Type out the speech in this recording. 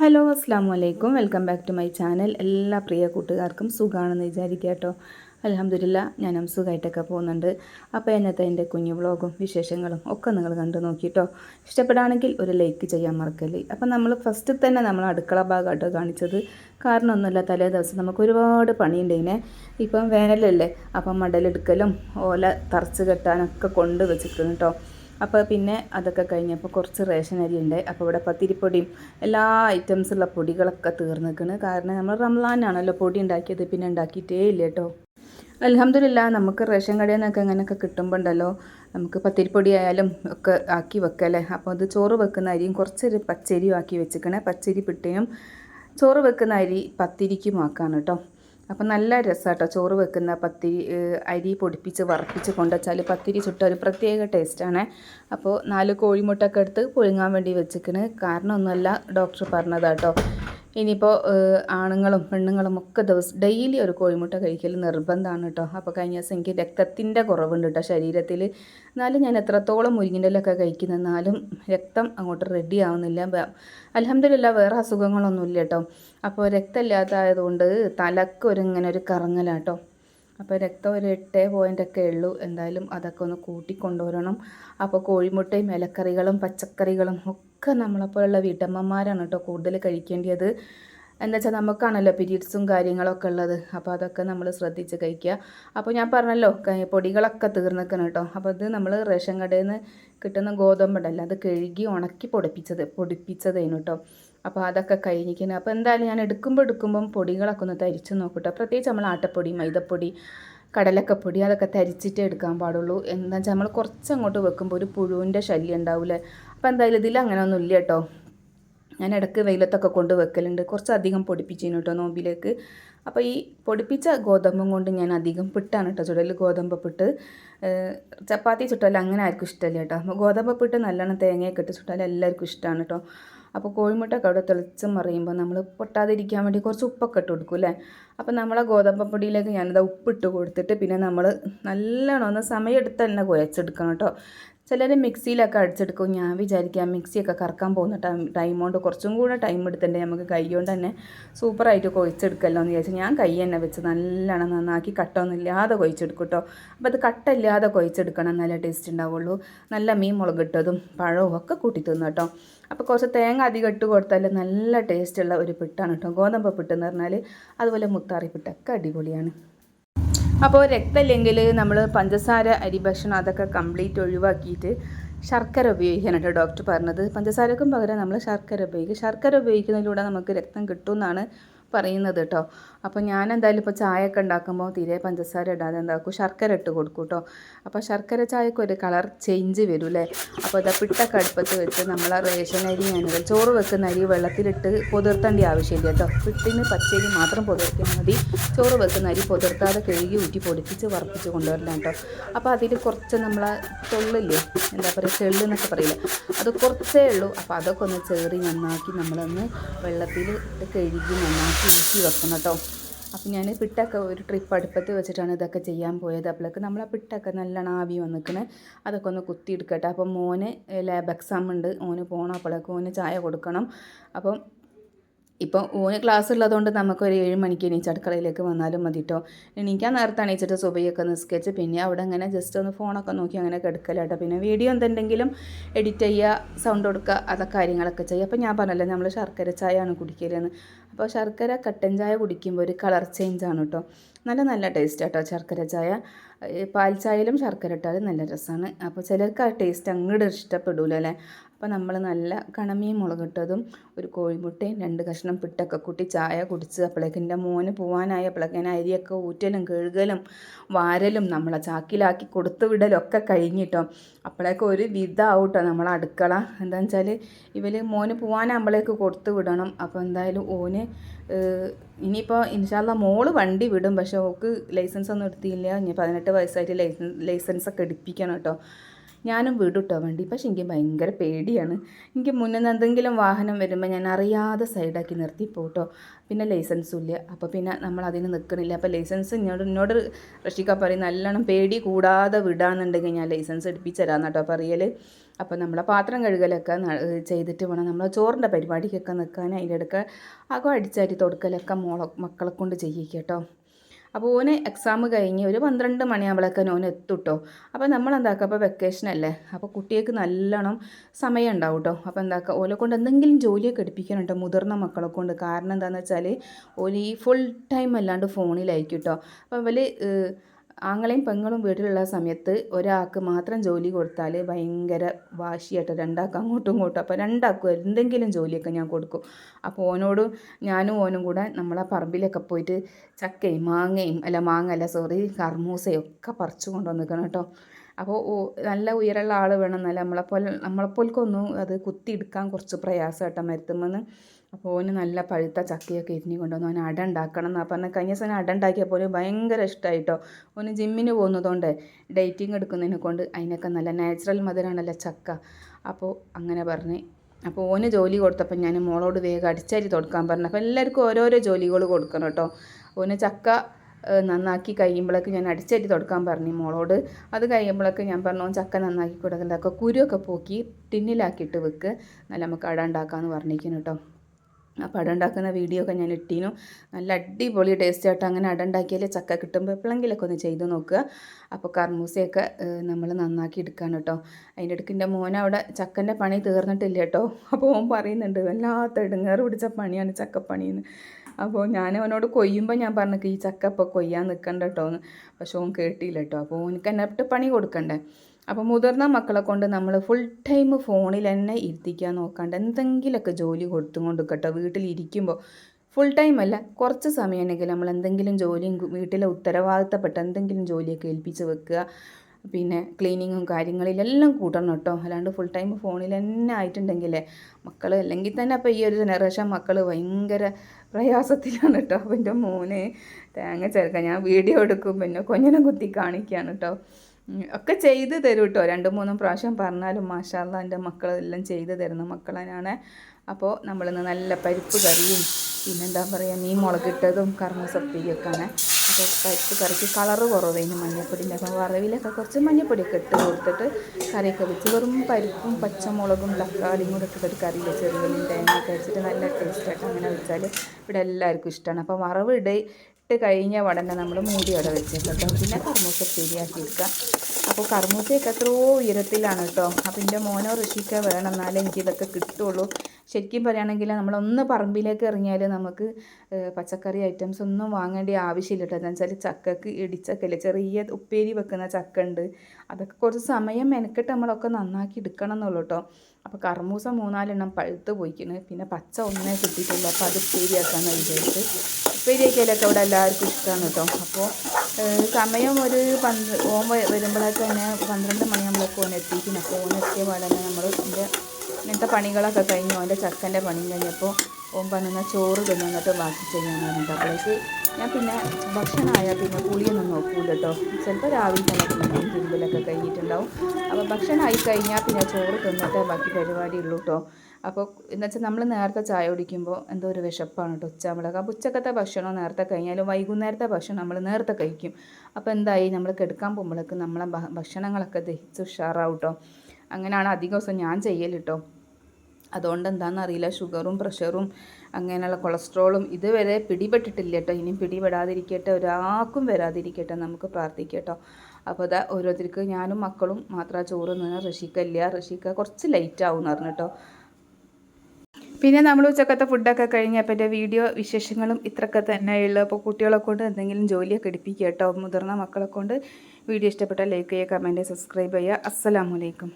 Hello അസ്സാം വലൈക്കും welcome back to my channel. എല്ലാ പ്രിയ കൂട്ടുകാർക്കും സുഖമാണെന്ന് വിചാരിക്കുക കേട്ടോ അലഹമില്ല ഞാനും സുഖമായിട്ടൊക്കെ പോകുന്നുണ്ട്. അപ്പോൾ എന്നത്തെ എന്റെ കുഞ്ഞു വ്ളോഗും വിശേഷങ്ങളും ഒക്കെ നിങ്ങൾ കണ്ടു നോക്കിയിട്ടോ ഇഷ്ടപ്പെടുകയാണെങ്കിൽ ഒരു ലൈക്ക് ചെയ്യാൻ മറക്കല്ലേ. അപ്പം നമ്മൾ ഫസ്റ്റ് തന്നെ നമ്മൾ അടുക്കള ഭാഗമായിട്ടോ കാണിച്ചത്. കാരണം ഒന്നുമില്ല തലേ ദിവസം നമുക്ക് ഒരുപാട് പണിയുണ്ടെങ്കിൽ ഇപ്പം വേനലല്ലേ അപ്പം മടലെടുക്കലും ഓല തറച്ച് കെട്ടാനൊക്കെ കൊണ്ട് വെച്ചിട്ടുണ്ട് കേട്ടോ അപ്പോൾ പിന്നെ അതൊക്കെ കഴിഞ്ഞപ്പോൾ കുറച്ച് റേഷൻ അരി ഉണ്ട്. അപ്പോൾ ഇവിടെ പത്തിരിപ്പൊടിയും എല്ലാ ഐറ്റംസുള്ള പൊടികളൊക്കെ തീർന്നിക്കണ് കാരണം നമ്മൾ റംലാനാണല്ലോ പൊടി ഉണ്ടാക്കിയത് പിന്നെ ഉണ്ടാക്കിയിട്ടേ ഇല്ല കേട്ടോ. അലഹമില്ല നമുക്ക് റേഷൻ കടയിൽ നിന്നൊക്കെ അങ്ങനെയൊക്കെ കിട്ടുമ്പോൾ ഉണ്ടല്ലോ നമുക്ക് പത്തിരിപ്പൊടി ആയാലും ഒക്കെ ആക്കി വെക്കല്ലേ അപ്പോൾ അത് ചോറ് വെക്കുന്ന അരിയും കുറച്ചൊരു പച്ചരിയും ആക്കി വെച്ചിക്കണേ പച്ചരി പിട്ടയും ചോറ് വെക്കുന്ന അരി പത്തിരിക്കും ആക്കാണ് കേട്ടോ. അപ്പം നല്ല രസമാട്ടോ ചോറ് വെക്കുന്ന പത്തിരി അരി പൊടിപ്പിച്ച് വറപ്പിച്ച് കൊണ്ടുവച്ചാൽ പത്തിരി ചുട്ട ഒരു പ്രത്യേക ടേസ്റ്റാണ്. അപ്പോൾ നാല് കോഴിമുട്ടൊക്കെ എടുത്ത് പുഴുങ്ങാൻ വേണ്ടി വെച്ചിക്കണ്. കാരണമൊന്നുമല്ല ഡോക്ടർ പറഞ്ഞതാട്ടോ. ഇനിയിപ്പോൾ ആണുങ്ങളും പെണ്ണുങ്ങളും ഒക്കെ ദിവസം ഡെയിലി ഒരു കോഴിമുട്ട കഴിക്കൽ നിർബന്ധമാണ് കേട്ടോ അപ്പോൾ കഴിഞ്ഞ ദിവസം എനിക്ക് രക്തത്തിന്റെ കുറവുണ്ട് കേട്ടോ ശരീരത്തിൽ. എന്നാലും ഞാൻ എത്രത്തോളം മുരിങ്ങിന്റെലൊക്കെ കഴിക്കുന്നെന്നാലും രക്തം അങ്ങോട്ട് റെഡി ആവുന്നില്ല. അലഹമില്ല വേറെ അസുഖങ്ങളൊന്നുമില്ല കേട്ടോ അപ്പോൾ രക്തമില്ലാത്തതുകൊണ്ട് തലക്ക് ഒരു ഇങ്ങനെ ഒരു കറങ്ങലാട്ടോ അപ്പോൾ രക്തം ഒരു എട്ട് പോയിന്റൊക്കെ ഉള്ളൂ. എന്തായാലും അതൊക്കെ ഒന്ന് കൂട്ടിക്കൊണ്ടുവരണം. അപ്പോൾ കോഴിമുട്ടയും ഇലക്കറികളും പച്ചക്കറികളും ഒക്കെ നമ്മളെപ്പോലുള്ള വീട്ടമ്മമാരാണ് കേട്ടോ കൂടുതൽ കഴിക്കേണ്ടത് എന്താ വെച്ചാൽ നമുക്കാണല്ലോ പീരീഡ്സും കാര്യങ്ങളൊക്കെ ഉള്ളത്. അപ്പോൾ അതൊക്കെ നമ്മൾ ശ്രദ്ധിച്ച് കഴിക്കുക. അപ്പോൾ ഞാൻ പറഞ്ഞല്ലോ പൊടികളൊക്കെ തീർന്നിക്കണം കേട്ടോ. അപ്പോൾ അത് നമ്മൾ റേഷൻ കടയിൽ നിന്ന് കിട്ടുന്ന ഗോതമ്പുണ്ടല്ലോ അത് കഴുകി ഉണക്കി പൊടിപ്പിച്ചത് പൊടിപ്പിച്ചതേനു കേട്ടോ. അപ്പോൾ അതൊക്കെ കഴിഞ്ഞിരിക്കുന്നത് അപ്പോൾ എന്തായാലും ഞാൻ എടുക്കുമ്പോൾ എടുക്കുമ്പം പൊടികളൊക്കെ ഒന്ന് തരിച്ച് നോക്കട്ടെ. പ്രത്യേകിച്ച് നമ്മൾ ആട്ടപ്പൊടി മൈദപ്പൊടി കടലക്കപ്പൊടി അതൊക്കെ തരിച്ചിട്ടേ എടുക്കാൻ പാടുള്ളൂ. എന്താ വെച്ചാൽ നമ്മൾ കുറച്ച് അങ്ങോട്ട് വെക്കുമ്പോൾ ഒരു പുഴുവിന്റെ ശല്യം ഉണ്ടാവില്ലേ? അപ്പോൾ എന്തായാലും ഇതിൽ അങ്ങനെ ഒന്നും ഇല്ല കേട്ടോ. ഞാൻ ഇടയ്ക്ക് വെയിലത്തൊക്കെ കൊണ്ട് വെക്കലുണ്ട്. കുറച്ചധികം പൊടിപ്പിച്ചു കേട്ടോ നോമ്പിലേക്ക്. അപ്പോൾ ഈ പൊടിപ്പിച്ച ഗോതമ്പും കൊണ്ട് ഞാൻ അധികം പിട്ടാണ് കേട്ടോ ചുടൽ ഗോതമ്പ് പിട്ട്. ചപ്പാത്തി ചുട്ടാൽ അങ്ങനെ ആർക്കും ഇഷ്ടമല്ല കേട്ടോ. അപ്പോൾ ഗോതമ്പ് പിട്ട് നല്ലോണം തേങ്ങയൊക്കെ ഇട്ട് ചുട്ടാൽ എല്ലാവർക്കും ഇഷ്ടമാണ് കേട്ടോ. അപ്പോൾ കോഴിമുട്ടൊക്കെ അവിടെ തെളിച്ച് മറിയുമ്പോൾ നമ്മൾ പൊട്ടാതിരിക്കാൻ വേണ്ടി കുറച്ച് ഉപ്പൊക്കെ ഇട്ട് കൊടുക്കും അല്ലേ അപ്പോൾ നമ്മളെ ഗോതമ്പപ്പൊടിയിലേക്ക് ഞാനത് ഉപ്പിട്ട് കൊടുത്തിട്ട് പിന്നെ നമ്മൾ നല്ലോണം ഒന്ന് സമയമെടുത്ത് തന്നെ കുഴച്ചെടുക്കണം കേട്ടോ. ചിലർ മിക്സിയിലൊക്കെ അടിച്ചെടുക്കും. ഞാൻ വിചാരിക്കാം മിക്സിയൊക്കെ കറക്കാൻ പോകുന്ന ടൈം ടൈം കൊണ്ട് കുറച്ചും കൂടെ ടൈം എടുത്തിട്ടുണ്ട് നമുക്ക് കൈ കൊണ്ട് തന്നെ സൂപ്പറായിട്ട് കൊഴിച്ചെടുക്കല്ലോ എന്ന് വിചാരിച്ചു ഞാൻ കൈ തന്നെ വെച്ച് നല്ലോണം നന്നാക്കി കട്ടൊന്നും ഇല്ലാതെ കൊഴിച്ചെടുക്കും കേട്ടോ അപ്പോൾ അത് കട്ടില്ലാതെ കൊഴിച്ചെടുക്കണം നല്ല ടേസ്റ്റ് ഉണ്ടാവുള്ളൂ നല്ല മീൻ മുളകിട്ടതും പഴവും ഒക്കെ കൂട്ടി തിന്നു കേട്ടോ അപ്പോൾ കുറച്ച് തേങ്ങ അധികം ഇട്ട് കൊടുത്താൽ നല്ല ടേസ്റ്റുള്ള ഒരു പിട്ടാണ് കേട്ടോ ഗോതമ്പ് പിട്ടെന്ന് പറഞ്ഞാൽ അതുപോലെ മുത്താറി പിട്ടൊക്കെ അടിപൊളിയാണ്. അപ്പോൾ രക്തമില്ലെങ്കിൽ നമ്മൾ പഞ്ചസാര അരി ഭക്ഷണം അതൊക്കെ കംപ്ലീറ്റ് ഒഴിവാക്കിയിട്ട് ശർക്കര ഉപയോഗിക്കാനാണ് ഡോക്ടർ പറഞ്ഞത്. പഞ്ചസാരക്കും പകരം നമ്മൾ ശർക്കര ഉപയോഗിക്കും. ശർക്കര ഉപയോഗിക്കുന്നതിലൂടെ നമുക്ക് രക്തം കിട്ടുമെന്നാണ് പറയുന്നത് കേട്ടോ. അപ്പോൾ ഞാൻ എന്തായാലും ഇപ്പോൾ ചായയൊക്കെ ഉണ്ടാക്കുമ്പോൾ തീരെ പഞ്ചസാര ഇടാതെ എന്താക്കും ശർക്കര ഇട്ട് കൊടുക്കും കേട്ടോ അപ്പോൾ ശർക്കര ചായക്ക് ഒരു കളർ ചേഞ്ച് വരും അല്ലേ അപ്പോൾ ഇതാ പിട്ടൊക്കെ അടുപ്പത്ത് വെച്ച് നമ്മൾ റേഷൻ അരി ഞാനിത് ചോറ് വെക്കുന്ന അരി വെള്ളത്തിലിട്ട് പൊതിർത്തേണ്ട ആവശ്യമില്ല കേട്ടോ പിട്ടിന് പച്ചരി മാത്രം പൊതിർത്തിയാൽ മതി. ചോറ് വെക്കുന്ന അരി പൊതിർത്താതെ കഴുകി ഊറ്റി പൊടിപ്പിച്ച് വറപ്പിച്ച് കൊണ്ടുവരണം കേട്ടോ അപ്പോൾ അതിൽ കുറച്ച് നമ്മളെ തൊള്ളില്ലേ? എന്താ പറയുക ചെള്ള് എന്നൊക്കെ പറയില്ല? അത് കുറച്ചേ ഉള്ളൂ. അപ്പോൾ അതൊക്കെ ഒന്ന് ചേറി നന്നാക്കി നമ്മളൊന്ന് വെള്ളത്തിൽ കഴുകി നന്നാക്കി ഊറ്റി വെക്കണം കേട്ടോ അപ്പോൾ ഞാൻ പിട്ടൊക്കെ ഒരു ട്രിപ്പ് അടുപ്പത്ത് വെച്ചിട്ടാണ് ഇതൊക്കെ ചെയ്യാൻ പോയത്. നമ്മൾ ആ പിട്ടൊക്കെ നല്ലോണം ആവി വന്നിക്കണ്. അതൊക്കെ ഒന്ന് കുത്തിയെടുക്കട്ടെ. അപ്പം മോന് ലാബ് എക്സാം ഉണ്ട്. ഓന് പോകണം അപ്പോഴേക്ക് ഓന് ചായ കൊടുക്കണം. അപ്പം ഇപ്പോൾ ഊന് ക്ലാസ് ഉള്ളതുകൊണ്ട് നമുക്കൊരു ഏഴ് മണിക്ക് എണീച്ച് അടുക്കളയിലേക്ക് വന്നാലും മതി കേട്ടോ എണീക്കാൻ നേരത്തെ എണീച്ചിട്ട് സുബൈയൊക്കെ നിസ്കരിച്ച് പിന്നെ അവിടെ അങ്ങനെ ജസ്റ്റ് ഒന്ന് ഫോണൊക്കെ നോക്കി അങ്ങനെ കിടക്കലാട്ടോ. പിന്നെ വീഡിയോ എന്തെങ്കിലും എഡിറ്റ് ചെയ്യുക സൗണ്ട് കൊടുക്കുക അതൊക്കെ കാര്യങ്ങളൊക്കെ ചെയ്യുക അപ്പോൾ ഞാൻ പറഞ്ഞല്ലോ നമ്മൾ ശർക്കര ചായയാണ് കുടിക്കലെന്ന്. അപ്പോൾ ശർക്കര കട്ടൻ ചായ കുടിക്കുമ്പോൾ ഒരു കളർ ചേഞ്ച് ആണ് കേട്ടോ നല്ല നല്ല ടേസ്റ്റ് കേട്ടോ ശർക്കര ചായ. പാൽ ചായയിലും ശർക്കര ഇട്ടാലും നല്ല രസമാണ് അപ്പോൾ ചിലർക്ക് ആ ടേസ്റ്റ് അങ്ങോട്ട് ഇഷ്ടപ്പെടില്ല അല്ലേ അപ്പോൾ നമ്മൾ നല്ല കണമീൻ മുളകിട്ടതും ഒരു കോഴിമുട്ടയും രണ്ട് കഷ്ണം പിട്ടൊക്കെ കൂട്ടി ചായ കുടിച്ച് അപ്പോഴേക്കും എന്റെ മോന് പോവാനായി. അപ്പോഴേക്കും അരിയൊക്കെ ഊറ്റലും കഴുകലും വാരലും നമ്മളെ ചാക്കിലാക്കി കൊടുത്തു വിടലും ഒക്കെ കഴിഞ്ഞിട്ടോ. അപ്പോഴേക്കും ഒരു വിധമാവട്ടോ നമ്മളെ അടുക്കള. എന്താണെന്ന് വെച്ചാൽ ഇവർ മോന് പോകാനാകുമ്പോഴേക്ക് കൊടുത്തു വിടണം. അപ്പോൾ എന്തായാലും ഓന് ഇനിയിപ്പോൾ ഇൻഷാല്ല മോൾ വണ്ടി വിടും. പക്ഷേ ഓക്ക് ലൈസൻസ് ഒന്നും എടുത്തില്ല. ഇനി പതിനെട്ട് വയസ്സായിട്ട് ലൈസൻസ് ഒക്കെ എടുപ്പിക്കണം കേട്ടോ ഞാനും വീടുട്ടോ വേണ്ടി? പക്ഷേ എനിക്ക് ഭയങ്കര പേടിയാണ്. എനിക്ക് മുന്നിൽ നിന്ന് എന്തെങ്കിലും വാഹനം വരുമ്പോൾ ഞാൻ അറിയാതെ സൈഡാക്കി നിർത്തി പോട്ടോ. പിന്നെ ലൈസൻസും ഇല്ല. അപ്പോൾ പിന്നെ നമ്മൾ അതിന് നിൽക്കണില്ല. അപ്പോൾ ലൈസൻസ് എന്നോട് എന്നോട് റഷിക്ക പറയും നല്ലോണം പേടി കൂടാതെ വിടാന്നുണ്ടെങ്കിൽ ഞാൻ ലൈസൻസ് എടുപ്പിച്ചു തരാമെന്ന് കേട്ടോ പറയൽ അപ്പോൾ നമ്മളെ പാത്രം കഴുകലൊക്കെ ചെയ്തിട്ട് വേണം. നമ്മളെ ചോറിന്റെ പരിപാടിക്കൊക്കെ നിൽക്കാൻ അതിന്റെ ഇടയ്ക്ക് അകം അടിച്ചാരി തൊടുക്കലൊക്കെ മോളെ മക്കളെ കൊണ്ട് ചെയ്യിക്കുക കേട്ടോ അപ്പോൾ ഓന് എക്സാം കഴിഞ്ഞ് ഒരു പന്ത്രണ്ട് മണിയാകുമ്പോഴേക്കും ഓൻ എത്തും കേട്ടോ അപ്പോൾ നമ്മൾ എന്താക്കുക അപ്പോൾ വെക്കേഷൻ അല്ലേ? അപ്പോൾ കുട്ടികൾക്ക് നല്ലോണം സമയം ഉണ്ടാവും കേട്ടോ അപ്പോൾ എന്താക്കുക ഓലെ കൊണ്ട് എന്തെങ്കിലും ജോലിയൊക്കെ എടുപ്പിക്കണം കേട്ടോ മുതിർന്ന മക്കളെ കൊണ്ട്. കാരണം എന്താണെന്ന് വെച്ചാൽ ഓൽ ഈ ഫുൾ ടൈം അല്ലാണ്ട് ഫോണിലായിരിക്കും കേട്ടോ അപ്പോൾ ഇവർ ആങ്ങളെയും പെങ്ങളും വീട്ടിലുള്ള സമയത്ത് ഒരാൾക്ക് മാത്രം ജോലി കൊടുത്താൽ ഭയങ്കര വാശിയായിട്ട് രണ്ടാൾക്ക് അങ്ങോട്ടും ഇങ്ങോട്ടും. അപ്പോൾ രണ്ടാൾക്കും എന്തെങ്കിലും ജോലിയൊക്കെ ഞാൻ കൊടുക്കും. അപ്പോൾ ഓനോട് ഞാനും ഓനും കൂടെ നമ്മളെ പറമ്പിലൊക്കെ പോയിട്ട് ചക്കയും മാങ്ങയും അല്ല മാങ്ങ അല്ല സോറി കർമൂസയും ഒക്കെ പറിച്ചു കൊണ്ടുവന്നിരിക്കണം കേട്ടോ. അപ്പോൾ നല്ല ഉയരമുള്ള ആൾ വേണം എന്നല്ല നമ്മളെപ്പോലെ നമ്മളെപ്പോൽക്കൊന്നും അത് കുത്തിയെടുക്കാൻ കുറച്ച് പ്രയാസം കേട്ടോ മരത്തുമെന്ന് അപ്പോൾ ഓന് നല്ല പഴുത്ത ചക്കയൊക്കെ ഇരിഞ്ഞു കൊണ്ടുവന്ന് ഓന് അട ഉണ്ടാക്കണം എന്നാ പറഞ്ഞാൽ കഴിഞ്ഞ ദിവസം അട ഉണ്ടാക്കിയപ്പോൾ ഭയങ്കര ഇഷ്ടമായിട്ടോ ഓന് ജിമ്മിന് പോകുന്നതുകൊണ്ട് ഡേറ്റിംഗ് എടുക്കുന്നതിനെ കൊണ്ട് അതിനൊക്കെ നല്ല നാച്ചുറൽ മധുരമാണല്ലോ ചക്ക. അപ്പോൾ അങ്ങനെ പറഞ്ഞ്. അപ്പോൾ ഓന് ജോലി കൊടുത്തപ്പോൾ ഞാൻ മോളോട് വേഗം അടിച്ചരി തുടക്കാൻ പറഞ്ഞു. അപ്പോൾ എല്ലാവർക്കും ഓരോരോ ജോലികൾ കൊടുക്കണം കേട്ടോ. ഓന് ചക്ക നന്നാക്കി കഴിയുമ്പോഴേക്ക് ഞാൻ അടിച്ചേറ്റി തുടക്കാൻ പറഞ്ഞു മോളോട്. അത് കഴിയുമ്പോഴേക്ക് ഞാൻ പറഞ്ഞു ചക്ക നന്നാക്കി കൊടുക്കണ്ടൊക്കെ കുരുവൊക്കെ പോക്കി ടിന്നിലാക്കിയിട്ട് വെക്ക്. നല്ല നമുക്ക് അട ഉണ്ടാക്കാമെന്ന് പറഞ്ഞിരിക്കുന്നു കേട്ടോ അപ്പോൾ അട ഉണ്ടാക്കുന്ന വീഡിയോ ഒക്കെ ഞാൻ ഇട്ടീനു. നല്ല അടിപൊളി ടേസ്റ്റ് ആയിട്ട് അങ്ങനെ അട ഉണ്ടാക്കിയാൽ ചക്ക കിട്ടുമ്പോൾ എപ്പോഴെങ്കിലൊക്കെ ഒന്ന് ചെയ്ത് നോക്കുക. അപ്പോൾ കർമൂസയൊക്കെ നമ്മൾ നന്നാക്കി എടുക്കുകയാണ് കേട്ടോ അതിന്റെ ഇടയ്ക്ക് എന്റെ മോൻ അവിടെ ചക്കന്റെ പണി തീർന്നിട്ടില്ല കേട്ടോ അപ്പോൾ ഓൻ പറയുന്നുണ്ട് വല്ലാത്ത ഇടുങ്ങേറ് പിടിച്ച പണിയാണ് ചക്കപ്പണിയെന്ന് അപ്പോൾ ഞാൻ അവനോട് കൊയ്യുമ്പോൾ ഞാൻ പറഞ്ഞു ഈ ചക്ക ഇപ്പോൾ കൊയ്യാൻ നിൽക്കണ്ട കേട്ടോ എന്ന് പക്ഷെ ഓൻ കേട്ടില്ല കേട്ടോ അപ്പോൾ ഓനക്ക് എന്നിട്ട് പണി കൊടുക്കണ്ടേ? അപ്പോൾ മുതിർന്ന മക്കളെ കൊണ്ട് നമ്മൾ ഫുൾ ടൈം ഫോണിൽ തന്നെ ഇരുത്തിക്കാൻ നോക്കാണ്ട് എന്തെങ്കിലുമൊക്കെ ജോലി കൊടുത്തും കൊണ്ട് കേട്ടോ വീട്ടിലിരിക്കുമ്പോൾ ഫുൾ ടൈം അല്ല കുറച്ച് സമയമാണെങ്കിൽ നമ്മൾ എന്തെങ്കിലും ജോലിയും വീട്ടിലെ ഉത്തരവാദിത്തപ്പെട്ട എന്തെങ്കിലും ജോലിയൊക്കെ ഏൽപ്പിച്ച് വെക്കുക. പിന്നെ ക്ലീനിങ്ങും കാര്യങ്ങളിലെല്ലാം കൂട്ടണം കേട്ടോ. അല്ലാണ്ട് ഫുൾ ടൈം ഫോണിൽ തന്നെ ആയിട്ടുണ്ടെങ്കിലേ മക്കൾ അല്ലെങ്കിൽ തന്നെ അപ്പോൾ ഈ ഒരു ജനറേഷൻ മക്കൾ ഭയങ്കര പ്രയാസത്തിലാണ് കേട്ടോ. അപ്പോൾ എന്റെ മോന് തേങ്ങ ചേർക്കാൻ ഞാൻ വീഡിയോ എടുക്കും. പിന്നെ കൊഞ്ഞിനെ കുത്തി കാണിക്കുകയാണ് കേട്ടോ. ഒക്കെ ചെയ്ത് തരും കേട്ടോ. രണ്ട് മൂന്നും പ്രാവശ്യം പറഞ്ഞാലും മാഷാല്ല എന്റെ മക്കളെല്ലാം ചെയ്ത് തരുന്ന മക്കളാണ്. അപ്പോൾ നമ്മളിന്ന് നല്ല പരിപ്പ് കറിയും പിന്നെന്താ പറയുക മീൻ മുളകിട്ടതും കർമ്മസപ്പിയൊക്കെയാണ് അപ്പോൾ പരിപ്പ് കറിക്ക് കളറ് കുറവേന് മഞ്ഞപ്പൊടിന്റെ അപ്പോൾ വറവിലൊക്കെ കുറച്ച് മഞ്ഞപ്പൊടിയൊക്കെ ഇട്ട് കൊടുത്തിട്ട് കറിയൊക്കെ വെച്ച് വെറും പരിപ്പും പച്ചമുളകും തക്കാളിയും കൂടെ ഇട്ടിട്ടൊരു കറി വെച്ച് ചെറുതും തേങ്ങയൊക്കെ വെച്ചിട്ട് നല്ല ടേസ്റ്റായിട്ട് അങ്ങനെ വെച്ചാൽ ഇവിടെ എല്ലാവർക്കും ഇഷ്ടമാണ് അപ്പോൾ വറവ് ഇട ഇട്ട് കഴിഞ്ഞ ഉടനെ നമ്മൾ മൂടി അവിടെ വെച്ചേക്കാം പിന്നെ കർമ്മൂസ ശരിയാക്കി എടുക്കുക അപ്പോൾ കർമ്മൂസയൊക്കെ എത്രയോ ഉയരത്തിലാണ് കേട്ടോ. അപ്പോൾ എന്റെ മോനോ ഋഷിക്ക വേണം എന്നാലേ എനിക്ക് ഇതൊക്കെ കിട്ടുള്ളൂ. ശരിക്കും പറയുകയാണെങ്കിൽ നമ്മളൊന്ന് പറമ്പിലേക്ക് ഇറങ്ങിയാൽ നമുക്ക് പച്ചക്കറി ഐറ്റംസ് ഒന്നും വാങ്ങേണ്ട ആവശ്യമില്ല കേട്ടോ. എന്താ വെച്ചാൽ ചക്കക്ക് ഇടിച്ചക്കല്ലേ ചെറിയ ഉപ്പേരി വെക്കുന്ന ചക്ക ഉണ്ട് അതൊക്കെ കുറച്ച് സമയം മെനക്കെട്ട് നമ്മളൊക്കെ നന്നാക്കി എടുക്കണം എന്നുള്ളൂ കേട്ടോ. അപ്പോൾ കർമ്മൂസ മൂന്നാലെണ്ണം പഴുത്ത് പോയിക്കണ്. പിന്നെ പച്ച ഒന്നേ കിട്ടിയിട്ടുള്ളൂ. അപ്പോൾ അത് ഉപ്പേരിയാക്കാന്ന് വിചാരിച്ച് ഉപ്പേരിയാക്കിയാലൊക്കെ ഇവിടെ എല്ലാവർക്കും ഇഷ്ടമാണ് കേട്ടോ. അപ്പോൾ സമയം ഒരു പന്ത് വ- വരുമ്പോഴൊക്കെ തന്നെ പന്ത്രണ്ട് മണിയാകുമ്പോഴൊക്കെ ഓൻ എത്തിക്കുന്നു അപ്പോൾ ഓൻ എത്തിയ പാടെ തന്നെ നമ്മൾ എന്റെ ഇങ്ങനത്തെ പണികളൊക്കെ കഴിഞ്ഞു ഓന്റെ ചക്കന്റെ പണി കഴിഞ്ഞപ്പോൾ ഓൻ പറഞ്ഞ ചോറ് തിന്നിട്ട് ബാക്കി ചെയ്യാൻ പറഞ്ഞിട്ട് അപ്പോഴേക്ക് ഞാൻ പിന്നെ ഭക്ഷണമായാൽ പിന്നെ പുളിയൊന്നും നോക്കൂല കേട്ടോ ചിലപ്പോൾ രാവിലെ തന്നെ പിന്നെ തിരുമ്പലൊക്കെ കഴിഞ്ഞിട്ടുണ്ടാവും. അപ്പോൾ ഭക്ഷണമായി കഴിഞ്ഞാൽ പിന്നെ ചോറ് തിന്നിട്ടേ ബാക്കി പരിപാടി ഉള്ളൂ കേട്ടോ അപ്പോൾ എന്ന് വെച്ചാൽ നമ്മൾ നേരത്തെ ചായ കുടിക്കുമ്പോൾ എന്തോ ഒരു വിശപ്പാണ് കേട്ടോ ഉച്ചമുളക്. അപ്പോൾ ഉച്ചക്കത്തെ ഭക്ഷണം നേരത്തെ കഴിഞ്ഞാലും വൈകുന്നേരത്തെ ഭക്ഷണം നമ്മൾ നേരത്തെ കഴിക്കും. അപ്പോൾ എന്തായി? നമ്മൾ കിടക്കാൻ പോകുമ്പോഴേക്ക് നമ്മളെ ഭക്ഷണങ്ങളൊക്കെ ദഹിച്ച് ഉഷാറാവും കേട്ടോ അങ്ങനെയാണ് അധികം ദിവസം ഞാൻ ചെയ്യൽ കേട്ടോ അതുകൊണ്ട് എന്താണെന്ന് അറിയില്ല ഷുഗറും പ്രഷറും അങ്ങനെയുള്ള കൊളസ്ട്രോളും ഇതുവരെ പിടിപെട്ടിട്ടില്ല കേട്ടോ ഇനിയും പിടിപെടാതിരിക്കട്ടെ. ഒരാൾക്കും വരാതിരിക്കട്ടെ. നമുക്ക് പ്രാർത്ഥിക്കട്ടോ. അപ്പോൾ അതാ ഓരോരുത്തർക്ക് ഞാനും മക്കളും മാത്രം ചോറ് നിന്ന് ഋഷിക്കല്ല ഋഷിക്ക കുറച്ച് ലൈറ്റ് ആവും എന്ന് പറഞ്ഞു പിന്നെ നമ്മൾ ഉച്ചക്കത്തെ ഫുഡൊക്കെ കഴിഞ്ഞപ്പോൾ എന്റെ വീഡിയോ വിശേഷങ്ങളും ഇത്രയൊക്കെ തന്നെയുള്ളൂ. അപ്പോൾ കുട്ടികളെ കൊണ്ട് എന്തെങ്കിലും ജോലിയൊക്കെ എടുപ്പിക്കുക കേട്ടോ മുതിർന്ന മക്കളെ കൊണ്ട് വീഡിയോ ഇഷ്ടപ്പെട്ടാൽ ലൈക്ക് ചെയ്യുക കമന്റ് സബ്സ്ക്രൈബ് ചെയ്യുക. അസ്സലാമലൈക്കും